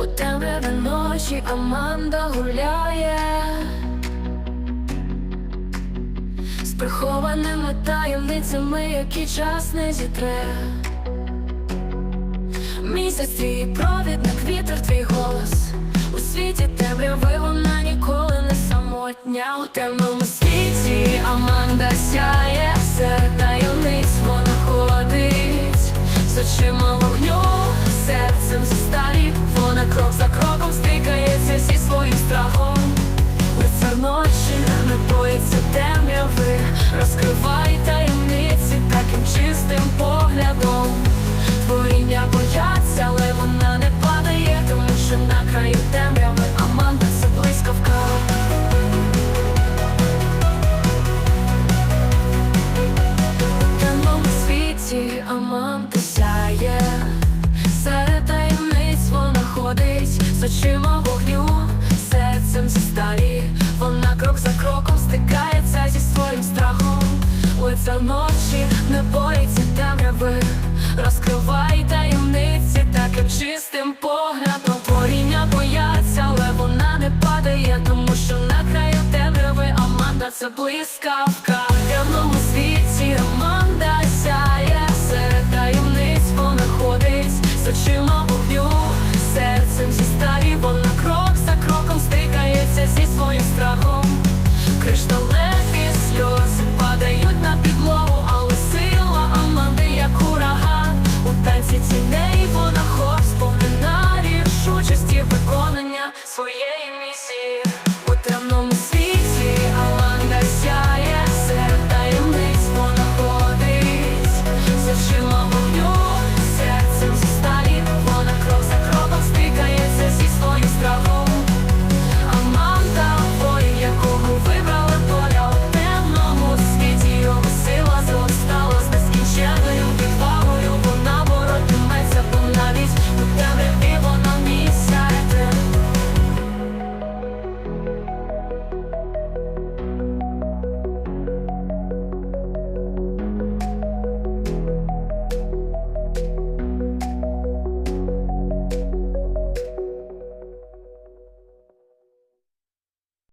У темряві ночі Аманда гуляє з прихованими таємницями, які час не зітре. Місяць твій провідник, вітер твій голос. У світі темряви вона ніколи не самотня. У темному світі Аманда сяє, серед крок за кроком стикається зі своїм страхом. Лиця ночі не боїться темряви, розкривай таємниці таким чистим поглядом. Творіння бояться, але вона не падає, тому що на краю темряви Аманда це блискавка.